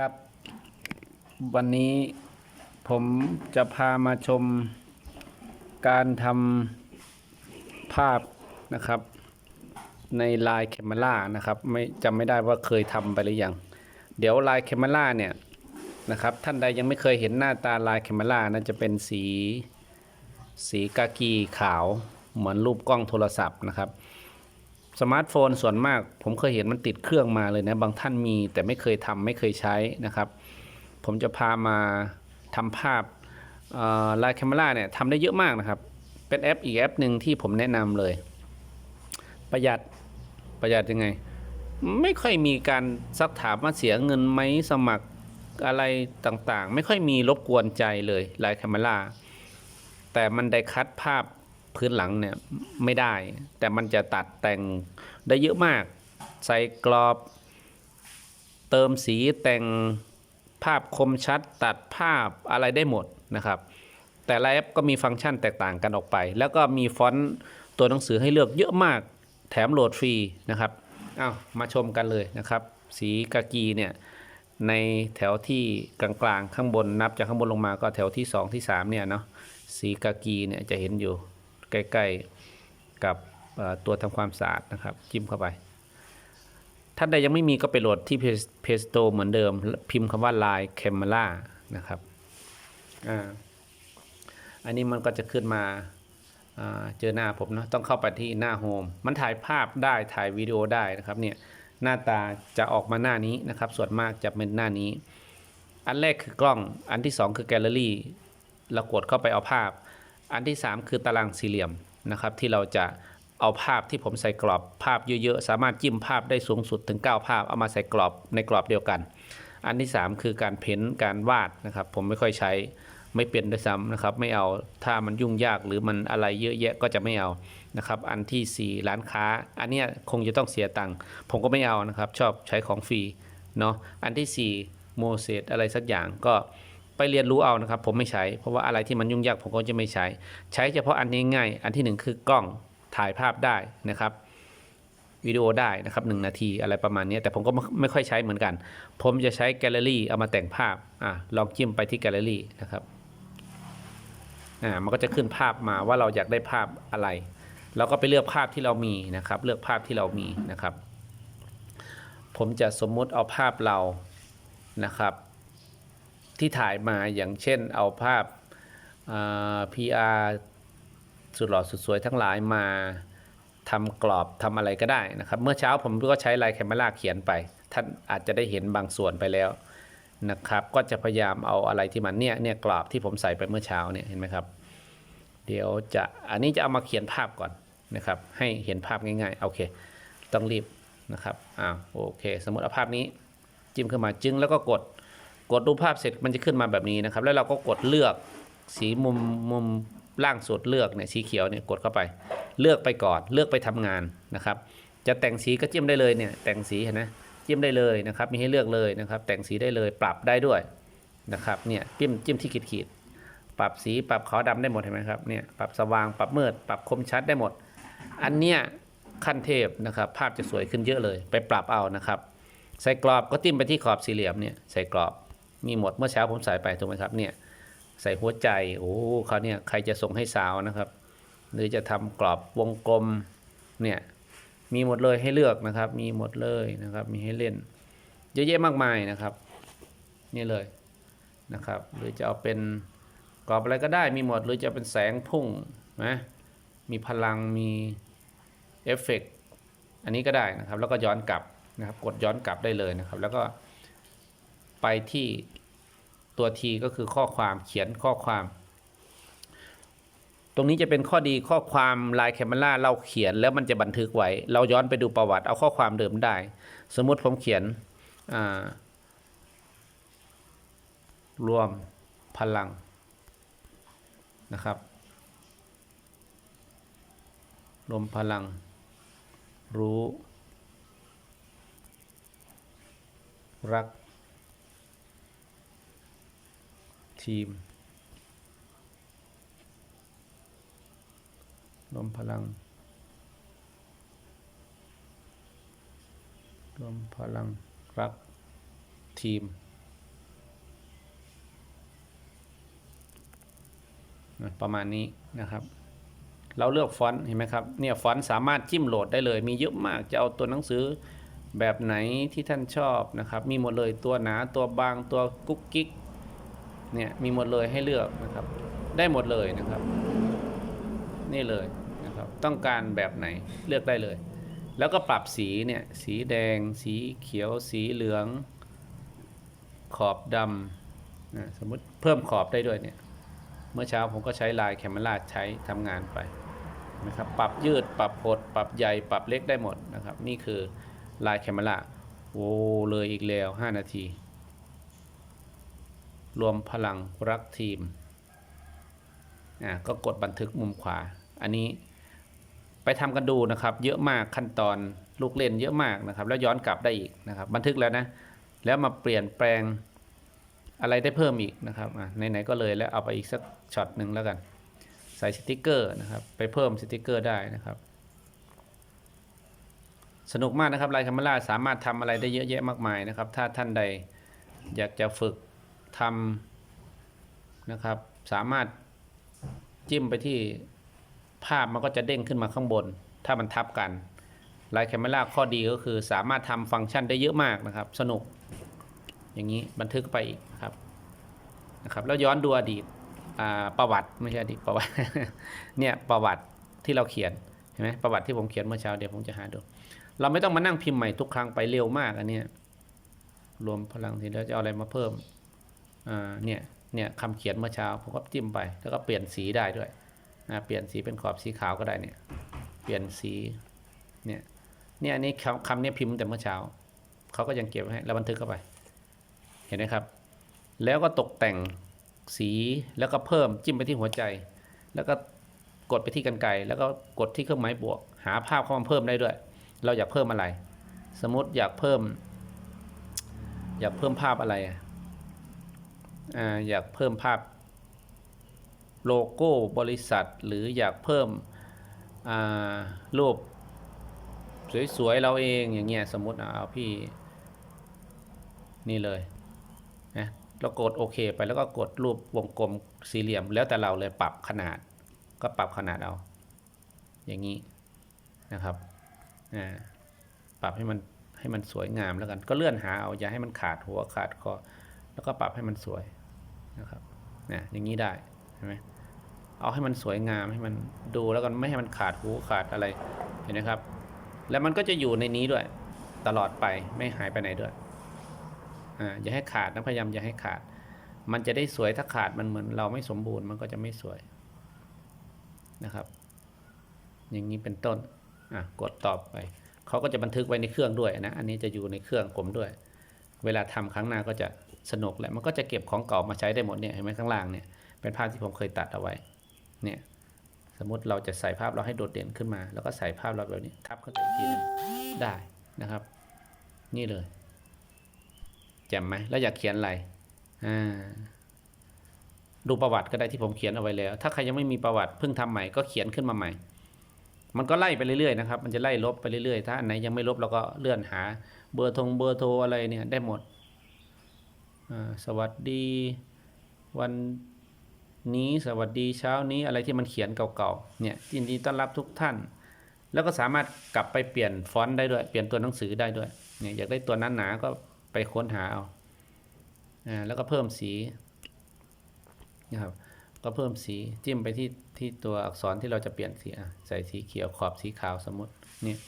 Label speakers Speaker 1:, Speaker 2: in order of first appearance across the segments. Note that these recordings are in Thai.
Speaker 1: ครับ วันนี้ผมจะพามาชมการทำภาพนะครับ ในลน์แคม e รานะครับไม่จำไม่ได้ว่าเคยทำไปหรือยัง เดี๋ยวลน์แคม e ราเนี่ยนะครับท่านใดยังไม่เคยเห็นหน้าตาลน์แคม e รานะจะเป็นสีสีกากีขาวเหมือนรูปกล้องโทรศัพท์นะครับ สมาร์ทโฟนส่วนมาก ผมเคยเห็นมันติดเครื่องมาเลยนะบางท่านมีแต่ไม่เคยทำไม่เคยใช้นะครับ ผมจะพามาทำภาพไลน์แคม e ราเนี่ยทำได้เยอะมากนะครับ เป็นแอปอีกแอปหนึ่งที่ผมแนะนำเลย ประหยัดประหยัดยังไง ไม่ค่อยมีการซักถามว่าเสียเงินไหมสมัครอะไรต่างๆ ไม่ค่อยมีรบกวนใจเลยไลน์แคม e ราแต่มันได้คัดภาพ พื้นหลังเนี่ยไม่ได้ แต่มันจะตัดแต่งได้เยอะมาก ใส่กรอบ เติมสีแต่งภาพคมชัด ตัดภาพอะไรได้หมดนะครับ แต่ละแอปก็มีฟังก์ชันแตกต่างกันออกไป แล้วก็มีฟอนต์ตัวหนังสือให้เลือกเยอะมาก แถมโหลดฟรีนะครับเอามาชมกันเลยนะครับ สีกากีเนี่ยในแถวที่กลางๆ ข้างบนนับจากข้างบนลงมาก็แถวที่ 2 ที่ 3 เนี่ยเนาะสีกากีเนี่ยจะเห็นอยู่ ใกล้ๆกับตัวทำความสะอาดนะครับจิ้มเข้าไป ท่านใดยังไม่มีก็ไปโหลดที่ Play Store เหมือนเดิม พิมพ์คำว่า Line Camera นะครับอ่าอันนี้มันก็จะขึ้นมาอ่าเจอหน้าผมเนาะต้องเข้าไปที่หน้าโฮมมันถ่ายภาพได้ถ่ายวิดีโอได้นะครับเนี่ยหน้าตาจะออกมาหน้านี้นะครับ ส่วนมากจะเป็นหน้านี้ อันแรกคือกล้องอันที่ 2 คือแกลเลอรี่เรากดเข้าไปเอาภาพ อันที่ 3 คือตารางสี่เหลี่ยมนะครับ ที่เราจะเอาภาพที่ผมใส่กรอบภาพเยอะๆ สามารถจิ้มภาพได้สูงสุดถึง 9 ภาพ เอามาใส่กรอบในกรอบเดียวกัน อันที่ 3 คือการเพ้นท์การวาดนะครับ ผมไม่ค่อยใช้ไม่เป็นด้วยซ้ำนะครับ ไม่เอาถ้ามันยุ่งยากหรือมันอะไรเยอะแยะก็จะไม่เอานะครับ อันทีสี่4 ร้านค้า อันเนี้ยคงจะต้องเสียตังค์ผมก็ไม่เอานะครับ ชอบใช้ของฟรีเนาะอันที่ 4 โมเสสอะไรสักอย่างก็ ไปเรียนรู้เอานะครับ ผมไม่ใช้ เพราะว่าอะไรที่มันยุ่งยากผมก็จะไม่ใช้ ใช้เฉพาะอันนี้ง่ายอันที่หนึ่งคือกล้องถ่ายภาพได้นะครับวิดีโอได้นะครับหนึ่งนาทีอะไรประมาณนี้ แต่ผมก็ไม่ไม่ค่อยใช้เหมือนกัน ผมจะใช้แกลเลอรี่เอามาแต่งภาพอะลองจิ้มไปที่แกลเลอรี่นะครับอ่ามันก็จะขึ้นภาพมาว่าเราอยากได้ภาพอะไร เราก็ไปเลือกภาพที่เรามีนะครับ เลือกภาพที่เรามีนะครับ ผมจะสมมุติเอาภาพเรานะครับ ที่ถ่ายมาอย่างเช่นเอาภาพอ่า PR สุดหล่อสุดสวยทั้งหลายมาทำกรอบทำอะไรก็ได้นะครับ เมื่อเช้าผมก็ใช้ไลน์แคม e ราเขียนไป ท่านอาจจะได้เห็นบางส่วนไปแล้วนะครับ ก็จะพยายามเอาอะไรที่มันเนี่ยเนี่ยกรอบที่ผมใส่ไปเมื่อเช้าเนี่ยเห็นไหมครับ เดี๋ยวจะอันนี้จะเอามาเขียนภาพก่อนนะครับ ให้เห็นภาพง่ายๆโอเค ต้องรีบนะครับอ้าวโอเค สมมติเอาภาพนี้จิ้มขึ้นมาจึงแล้วก็กด กดดูปภาพเสร็จมันจะขึ้นมาแบบนี้นะครับ แล้วเราก็กดเลือกสีมุมมุมล่างสุดเลือกเนี่ยสีเขียวเนี่ยกดเข้าไป เลือกไปก่อนเลือกไปทำงานนะครับ จะแต่งสีก็จิ้มได้เลยเนี่ยแต่งสีเห็นไหมจิ้มได้เลยนะครับ มีให้เลือกเลยนะครับ แต่งสีได้เลยปรับได้ด้วยนะครับเนี่ยจิ้มจิ้มที่ขีดขีดปรับสีปรับขาวดำได้หมดเห็นไหมครับเนี่ยปรับสว่างปรับมืดปรับคมชัดได้หมด อันเนี้ยขั้นเทพนะครับ ภาพจะสวยขึ้นเยอะเลย ไปปรับเอานะครับ ใส่กรอบก็จิ้มไปที่ขอบสี่เหลี่ยมเนี่ยใส่กรอบ มีหมดเมื่อเช้าผมใส่ไปถูกไหมครับเนี่ยใส่หัวใจโอ้เขาเนี่ยใครจะส่งให้สาวนะครับ หรือจะทำกรอบวงกลมเนี่ยมีหมดเลยให้เลือกนะครับ มีหมดเลยนะครับ มีให้เล่น เยอะแยะมากมายนะครับ นี่เลยนะครับ หรือจะเอาเป็นกรอบอะไรก็ได้มีหมดหรือจะเป็นแสงพุ่งนะมีพลังมีเอฟเฟกต์อันนี้ก็ได้นะครับ แล้วก็ย้อนกลับนะครับ กดย้อนกลับได้เลยนะครับ แล้วก็ ไปที่ตัวทีก็คือข้อความเขียนข้อความ ตรงนี้จะเป็นข้อดีข้อความลายแคม e ราเราเขียนแล้วมันจะบันทึกไว้ เราย้อนไปดูประวัติเอาข้อความเดิมได้ สมมติผมเขียนรวมพลังนะครับ รวมพลัง รู้ รัก ทีม รวมพลัง รวมพลังรักทีมประมาณนี้นะครับ เราเลือกฟอนต์เห็นไหมครับเนี่ยฟอนต์สามารถจิ้มโหลดได้เลย มีเยอะมากจะเอาตัวหนังสือแบบไหนที่ท่านชอบนะครับ มีหมดเลยตัวหนาตัวบางตัวกุ๊กกิ๊ก เนี่ยมีหมดเลยให้เลือกนะครับ ได้หมดเลยนะครับ นี่เลยนะครับ ต้องการแบบไหนเลือกได้เลย แล้วก็ปรับสีเนี่ยสีแดง สีเขียว สีเหลือง ขอบดำนะสมมติเพิ่มขอบได้ด้วยเนี่ยเมื่อเช้าผมก็ใช้ลายแคมเมราใช้ทำงานไปนะครับปรับยืดปรับหดปรับใหญ่ปรับเล็กได้หมดนะครับ นี่คือลายแคมเมราโอ้เลยอีกแล้ว 5 นาที รวมพลังรักทีมอะก็กดบันทึกมุมขวา อันนี้ไปทำกันดูนะครับ เยอะมากขั้นตอนลูกเล่นเยอะมากนะครับ แล้วย้อนกลับได้อีกนะครับ บันทึกแล้วนะ แล้วมาเปลี่ยนแปลงอะไรได้เพิ่มอีกนะครับอะไหนๆก็เลยแล้วเอาไปอีกสักช็อตหนึ่งแล้วกัน ใส่สติกเกอร์นะครับ ไปเพิ่มสติกเกอร์ได้นะครับ สนุกมากนะครับไลน์คาเมล่าสามารถทำอะไรได้เยอะแยะมากมายนะครับ ถ้าท่านใดอยากจะฝึก ทำนะครับ สามารถจิ้มไปที่ภาพมันก็จะเด้งขึ้นมาข้างบน ถ้ามันทับกันไลท์แคมเมราข้อดีก็คือสามารถทำฟังก์ชันได้เยอะมากนะครับ สนุก อย่างนี้บันทึกไปอีกครับนะครับแล้วย้อนดูอดีตอ่าประวัติไม่ใช่อดีตประวัติเนี่ยประวัติที่เราเขียนเห็นไหมประวัติที่ผมเขียนเมื่อเช้าเดี๋ยวผมจะหาดู เราไม่ต้องมานั่งพิมพ์ใหม่ทุกครั้งไปเร็วมากอันเนี้ยรวมพลังทีแล้วจะเอาอะไรมาเพิ่ม เนี่ยเนี่ยคำเขียนเมื่อเช้าผมก็จิ้มไป แล้วก็เปลี่ยนสีได้ด้วยนะเปลี่ยนสีเป็นขอบสีขาวก็ได้เนี่ย เปลี่ยนสีเนี่ยเนี่ยอันนี้คำคำเนี้พิมพ์แต่เมื่อเช้าเขาก็ยังเก็บไว้ให้แล้วบันทึกเข้าไป เห็นไหมครับ แล้วก็ตกแต่งสีแล้วก็เพิ่มจิ้มไปที่หัวใจ แล้วก็กดไปที่กันไกแล้วก็กดที่เครื่องหมายบวก หาภาพเข้ามาเพิ่มได้ด้วย เราอยากเพิ่มอะไร สมมติอยากเพิ่ม อยากเพิ่มภาพอะไร อยากเพิ่มภาพโลโก้บริษัท หรืออยากเพิ่มรูปสวยๆเราเองอย่างเงี้ยสมมติเอาพี่นี่เลยนะเรากดโอเคไปแล้วก็กดรูปวงกลมสี่เหลี่ยม แล้วแต่เราเลยปรับขนาด ก็ปรับขนาดเอา อย่างนี้นะครับปรับให้มันให้มันสวยงามแล้วกัน ก็เลื่อนหาเอาอย่าให้มันขาดหัวขาดคอ แล้วก็ปรับให้มันสวยนะครับนะอย่างนี้ได้เห็นไหมเอาให้มันสวยงามให้มันดูแล้วกันไม่ให้มันขาดหูขาดอะไรเห็นไหมครับ แล้วมันก็จะอยู่ในนี้ด้วย ตลอดไปไม่หายไปไหนด้วยอ่าอย่าให้ขาดนะพยายามอย่าให้ขาด มันจะได้สวยถ้าขาดมันเหมือนเราไม่สมบูรณ์มันก็จะไม่สวยนะครับ อย่างนี้เป็นต้นอะกดตอบไปเขาก็จะบันทึกไว้ในเครื่องด้วยนะอันนี้จะอยู่ในเครื่องผมด้วย เวลาทำครั้งหน้าก็จะ สนุกแหละมันก็จะเก็บของเก่ามาใช้ได้หมดเนี่ยเห็นไหมข้างล่างเนี่ยเป็นภาพที่ผมเคยตัดเอาไว้เนี่ยสมมติเราจะใส่ภาพเราให้โดดเด่นขึ้นมา แล้วก็ใส่ภาพเราแบบนี้ทับเข้าไปอีกทีนึงได้นะครับ นี่เลยแจ่มไหมแล้วอยากเขียนอะไรอ่าดูประวัติก็ได้ที่ผมเขียนเอาไว้แล้ว ถ้าใครยังไม่มีประวัติเพิ่งทำใหม่ก็เขียนขึ้นมาใหม่ มันก็ไล่ไปเรื่อยๆนะครับ มันจะไล่ลบไปเรื่อยๆ ถ้าอันไหนยังไม่ลบเราก็เลื่อนหา เบอร์ทงเบอร์โทรอะไรเนี่ยได้หมด สวัสดีวันนี้สวัสดีเช้านี้อะไรที่มันเขียนเก่าๆเนี่ยยินดีต้อนรับทุกท่าน แล้วก็สามารถกลับไปเปลี่ยนฟอนต์ได้ด้วย เปลี่ยนตัวหนังสือได้ด้วยเนี่ยอยากได้ตัวนั้นหนาก็ไปค้นหาเอาอ่าแล้วก็เพิ่มสีนะครับก็เพิ่มสีจิ้มไปที่ที่ตัวอักษรที่เราจะเปลี่ยนสีใส่สีเขียวขอบสีขาวสมมติเนี่ย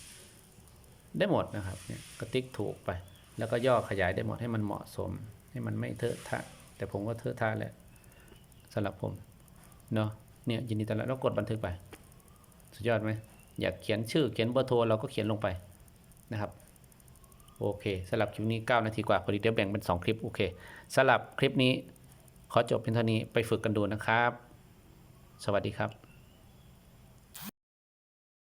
Speaker 1: ได้หมดนะครับเนี่ยก็ติ๊กถูกไป แล้วก็ย่อขยายได้หมดให้มันเหมาะสม ให้มันไม่เทอะทะ แต่ผมก็เทอะทะแหละสำหรับผมเนาะเนี่ยยินดีต้อนรับแล้วกดบันทึกไป สุดยอดไหมอยากเขียนชื่อเขียนเบอร์โทรเราก็เขียนลงไปนะครับโอเคสำหรับคลิปนี้ 9 นาทีกว่าพอดีเดี๋ยวแบ่งเป็น 2 คลิป โอเคสำหรับคลิปนี้ ขอจบเพียงเท่านี้ไปฝึกกันดูนะครับ สวัสดีครับ